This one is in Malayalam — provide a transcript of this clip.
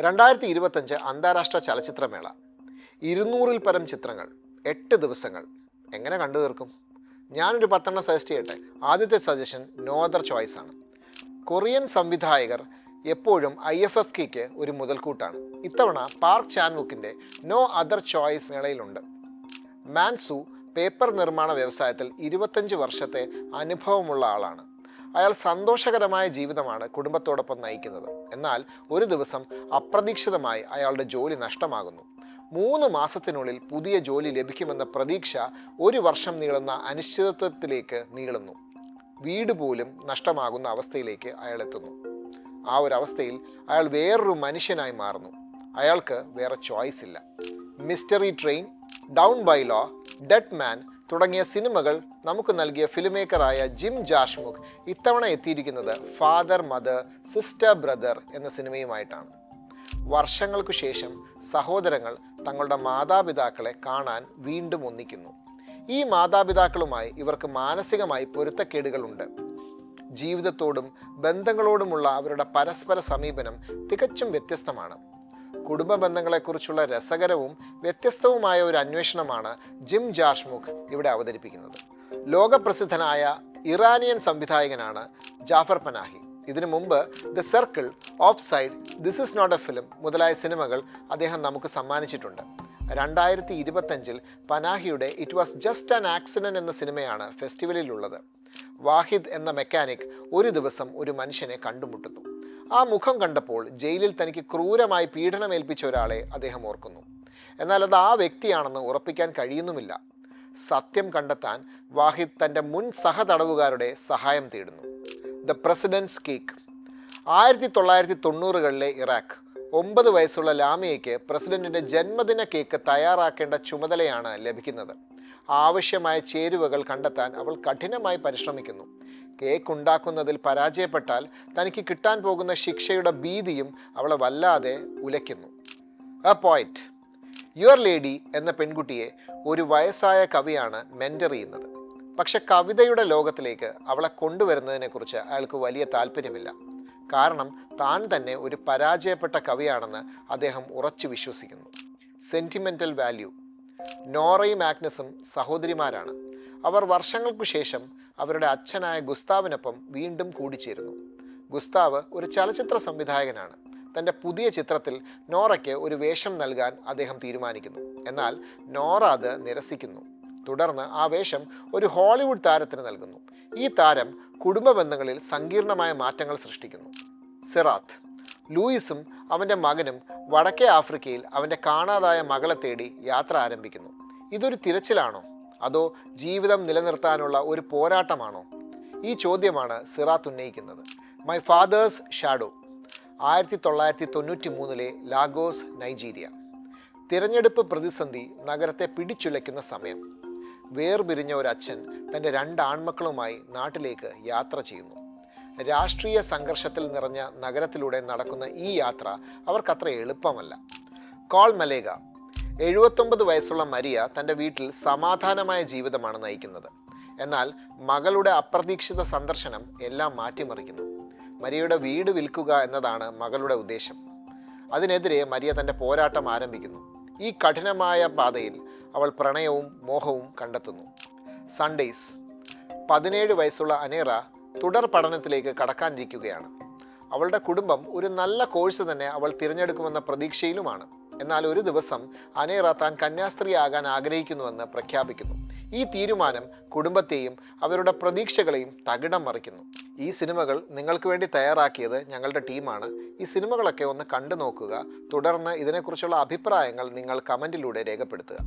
രണ്ടായിരത്തി ഇരുപത്തഞ്ച് അന്താരാഷ്ട്ര ചലച്ചിത്രമേള. ഇരുന്നൂറിൽ പരം ചിത്രങ്ങൾ എട്ട് ദിവസങ്ങൾ. എങ്ങനെ കണ്ടു തീർക്കും? ഞാനൊരു പത്തെണ്ണം സജസ്റ്റ് ചെയ്യട്ടെ. ആദ്യത്തെ സജഷൻ നോ അതർ ചോയ്സ് ആണ്. കൊറിയൻ സംവിധായകർ എപ്പോഴും ഐ എഫ് എഫ് കെക്ക് ഒരു മുതൽക്കൂട്ടാണ്. ഇത്തവണ പാർക്ക് ചാൻവുക്കിന്റെ നോ അതർ ചോയ്സ് മേളയിലുണ്ട്. മാൻസു പേപ്പർ നിർമ്മാണ വ്യവസായത്തിൽ ഇരുപത്തഞ്ച് വർഷത്തെ അനുഭവമുള്ള ആളാണ്. അയാൾ സന്തോഷകരമായ ജീവിതമാണ് കുടുംബത്തോടൊപ്പം നയിക്കുന്നത്. എന്നാൽ ഒരു ദിവസം അപ്രതീക്ഷിതമായി അയാളുടെ ജോലി നഷ്ടമാകുന്നു. മൂന്ന് മാസത്തിനുള്ളിൽ പുതിയ ജോലി ലഭിക്കുമെന്ന പ്രതീക്ഷ ഒരു വർഷം നീളുന്ന അനിശ്ചിതത്വത്തിലേക്ക് നീളുന്നു. വീട് പോലും നഷ്ടമാകുന്ന അവസ്ഥയിലേക്ക് അയാൾ എത്തുന്നു. ആ ഒരു അവസ്ഥയിൽ അയാൾ വേറൊരു മനുഷ്യനായി മാറുന്നു. അയാൾക്ക് വേറെ ചോയ്സ് ഇല്ല. Mystery train down by law dead man തുടങ്ങിയ സിനിമകൾ നമുക്ക് നൽകിയ ഫിലിം മേക്കറായ ജിം ജാഷ്മുഖ് ഇത്തവണ എത്തിയിരിക്കുന്നത് ഫാദർ മദർ സിസ്റ്റർ ബ്രദർ എന്ന സിനിമയുമായിട്ടാണ്. വർഷങ്ങൾക്കു ശേഷം സഹോദരങ്ങൾ തങ്ങളുടെ മാതാപിതാക്കളെ കാണാൻ വീണ്ടും ഒന്നിക്കുന്നു. ഈ മാതാപിതാക്കളുമായി ഇവർക്ക് മാനസികമായി പൊരുത്തക്കേടുകളുണ്ട്. ജീവിതത്തോടും ബന്ധങ്ങളോടുമുള്ള അവരുടെ പരസ്പര സമീപനം തികച്ചും വ്യത്യസ്തമാണ്. കുടുംബ ബന്ധങ്ങളെക്കുറിച്ചുള്ള രസകരവും വ്യത്യസ്തവുമായ ഒരു അന്വേഷണമാണ് ജിം ജാഷ്മുഖ് ഇവിടെ അവതരിപ്പിക്കുന്നത്. ലോകപ്രസിദ്ധനായ ഇറാനിയൻ സംവിധായകനാണ് ജാഫർ പനാഹി. ഇതിനു മുമ്പ് the circle offside this is not a film മുതലായ സിനിമകൾ അദ്ദേഹം നമുക്ക് സമ്മാനിച്ചിട്ടുണ്ട്. രണ്ടായിരത്തി ഇരുപത്തഞ്ചിൽ പനാഹിയുടെ it was just an accident എന്ന സിനിമയാണ് ഫെസ്റ്റിവലിലുള്ളത്. വാഹിദ് എന്ന മെക്കാനിക് ഒരു ദിവസം ഒരു മനുഷ്യനെ കണ്ടുമുട്ടുന്നു. ആ മുഖം കണ്ടപ്പോൾ ജയിലിൽ തനിക്ക് ക്രൂരമായി പീഡനമേൽപ്പിച്ച ഒരാളെ അദ്ദേഹം ഓർക്കുന്നു. എന്നാൽ അത് ആ വ്യക്തിയാണെന്ന് ഉറപ്പിക്കാൻ കഴിയുന്നുമില്ല. സത്യം കണ്ടെത്താൻ വാഹിദ് തന്റെ മുൻ സഹതടവുകാരുടെ സഹായം തേടുന്നു. The president's cake. ആയിരത്തി തൊള്ളായിരത്തി തൊണ്ണൂറുകളിലെ ഇറാഖ് ഒമ്പത് വയസ്സുള്ള ലാമിയയ്ക്ക് പ്രസിഡന്റിന്റെ ജന്മദിന കേക്ക് തയ്യാറാക്കേണ്ട ചുമതലയാണ് ലഭിക്കുന്നത്. ആവശ്യമായ ചേരുവകൾ കണ്ടെത്താൻ അവൾ കഠിനമായി പരിശ്രമിക്കുന്നു. കേക്ക് ഉണ്ടാക്കുന്നതിൽ പരാജയപ്പെട്ടാൽ തനിക്ക് കിട്ടാൻ പോകുന്ന ശിക്ഷയുടെ ഭീതിയും അവളെ വല്ലാതെ ഉലയ്ക്കുന്നു. എ പോയിറ്റ് യുവർ ലേഡി എന്ന പെൺകുട്ടിയെ ഒരു വയസ്സായ കവിയാണ് മെന്റർ ചെയ്യുന്നത്. പക്ഷെ കവിതയുടെ ലോകത്തിലേക്ക് അവളെ കൊണ്ടുവരുന്നതിനെക്കുറിച്ച് അയാൾക്ക് വലിയ താല്പര്യമില്ല. കാരണം താൻ തന്നെ ഒരു പരാജയപ്പെട്ട കവിയാണെന്ന് അദ്ദേഹം ഉറച്ചു വിശ്വസിക്കുന്നു. Sentimental value നോറയും ആഗ്നസും സഹോദരിമാരാണ്. അവർ വർഷങ്ങൾക്കു ശേഷം അവരുടെ അച്ഛനായ ഗുസ്താവിനൊപ്പം വീണ്ടും കൂടിച്ചേരുന്നു. ഗുസ്താവ് ഒരു ചലച്ചിത്ര സംവിധായകനാണ്. തന്റെ പുതിയ ചിത്രത്തിൽ നോറയ്ക്ക് ഒരു വേഷം നൽകാൻ അദ്ദേഹം തീരുമാനിക്കുന്നു. എന്നാൽ നോറ അത് നിരസിക്കുന്നു. തുടർന്ന് ആ വേഷം ഒരു ഹോളിവുഡ് താരത്തിന് നൽകുന്നു. ഈ താരം കുടുംബ ബന്ധങ്ങളിൽ സങ്കീർണമായ മാറ്റങ്ങൾ സൃഷ്ടിക്കുന്നു. സിറാത്ത്. ലൂയിസും അവന്റെ മകനും വടക്കേ ആഫ്രിക്കയിൽ അവന്റെ കാണാതായ മകളെ തേടി യാത്ര ആരംഭിക്കുന്നു. ഇതൊരു തിരച്ചിലാണോ? അതോ ജീവിതം നിലനിർത്താനുള്ള ഒരു പോരാട്ടമാണോ? ഈ ചോദ്യമാണ് സിറാത്ത് ഉന്നയിക്കുന്നത്. മൈ ഫാദേഴ്സ് ഷാഡോ ആയിരത്തി തൊള്ളായിരത്തി തൊണ്ണൂറ്റി മൂന്നിലെ ലാഗോസ് നൈജീരിയ. തിരഞ്ഞെടുപ്പ് പ്രതിസന്ധി നഗരത്തെ പിടിച്ചുലയ്ക്കുന്ന സമയം. വേർപിരിഞ്ഞ ഒരു അച്ഛൻ തന്റെ രണ്ട് ആൺമക്കളുമായി നാട്ടിലേക്ക് യാത്ര ചെയ്യുന്നു. രാഷ്ട്രീയ സംഘർഷത്തിൽ നിറഞ്ഞ നഗരത്തിലൂടെ നടക്കുന്ന ഈ യാത്ര അവർക്കത്ര എളുപ്പമല്ല. Calle Malaga. എഴുപത്തൊമ്പത് വയസ്സുള്ള മരിയ തന്റെ വീട്ടിൽ സമാധാനമായ ജീവിതമാണ് നയിക്കുന്നത്. എന്നാൽ മകളുടെ അപ്രതീക്ഷിത സന്ദർശനം എല്ലാം മാറ്റിമറിക്കുന്നു. മരിയയുടെ വീട് വിൽക്കുക എന്നതാണ് മകളുടെ ഉദ്ദേശം. അതിനെതിരെ മരിയ തന്റെ പോരാട്ടം ആരംഭിക്കുന്നു. ഈ കഠിനമായ പാതയിൽ അവൾ പ്രണയവും മോഹവും കണ്ടെത്തുന്നു. സൺഡേയ്സ്. പതിനേഴ് വയസ്സുള്ള അനേറ തുടർ പഠനത്തിലേക്ക് കടക്കാനിരിക്കുകയാണ്. അവളുടെ കുടുംബം ഒരു നല്ല കോഴ്സ് തന്നെ അവൾ തിരഞ്ഞെടുക്കുമെന്ന പ്രതീക്ഷയിലുമാണ്. എന്നാൽ ഒരു ദിവസം അനേറ താൻ കന്യാസ്ത്രീയാകാൻ ആഗ്രഹിക്കുന്നുവെന്ന് പ്രഖ്യാപിക്കുന്നു. ഈ തീരുമാനം കുടുംബത്തെയും അവരുടെ പ്രതീക്ഷകളെയും തകിടം മറിക്കുന്നു. ഈ സിനിമകൾ നിങ്ങൾക്ക് വേണ്ടി തയ്യാറാക്കിയത് ഞങ്ങളുടെ ടീമാണ്. ഈ സിനിമകളൊക്കെ ഒന്ന് കണ്ടു നോക്കുക. തുടർന്ന് ഇതിനെക്കുറിച്ചുള്ള അഭിപ്രായങ്ങൾ നിങ്ങൾ കമന്റിലൂടെ രേഖപ്പെടുത്തുക.